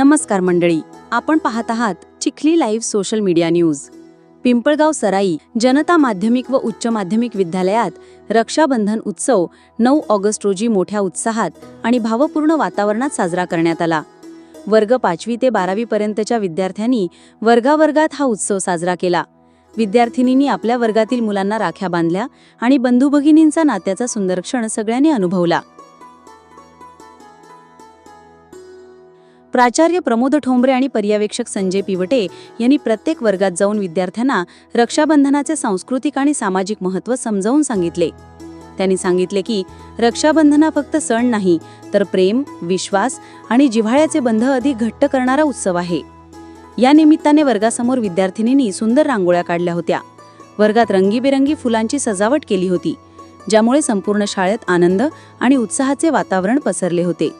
नमस्कार मंडळी आपण पाहत आहात Chikhli live social media news. Pimpalgaon Sarai जनता माध्यमिक व उच्च माध्यमिक विद्यालयात रक्षाबंधन उत्सव नऊ ऑगस्ट रोजी मोठ्या उत्साहात आणि भावपूर्ण वातावरणात साजरा करण्यात आला. वर्ग पाचवी ते बारावी पर्यंतच्या विद्यार्थ्यांनी वर्गावर्गात हा उत्सव साजरा केला. विद्यार्थिनींनी आपल्या वर्गातील मुलांना राख्या बांधल्या आणि बंधुभगिनींचा नात्याचा सुंदर क्षण सगळ्यांनी अनुभवला. प्राचार्य प्रमोद ठोंबरे आणि पर्यवेक्षक संजय पिवटे यांनी प्रत्येक वर्गात जाऊन विद्यार्थ्यांना रक्षाबंधनाचे सांस्कृतिक आणि सामाजिक महत्त्व समजावून सांगितले. त्यांनी सांगितले की रक्षाबंधन हा फक्त सण नाही तर प्रेम विश्वास आणि जिव्हाळ्याचे बंध अधिक घट्ट करणारा उत्सव आहे. या निमित्ताने वर्गासमोर विद्यार्थिनींनी सुंदर रांगोळ्या काढल्या होत्या. वर्गात रंगीबेरंगी फुलांची सजावट केली होती ज्यामुळे संपूर्ण शाळेत आनंद आणि उत्साहाचे वातावरण पसरले होते.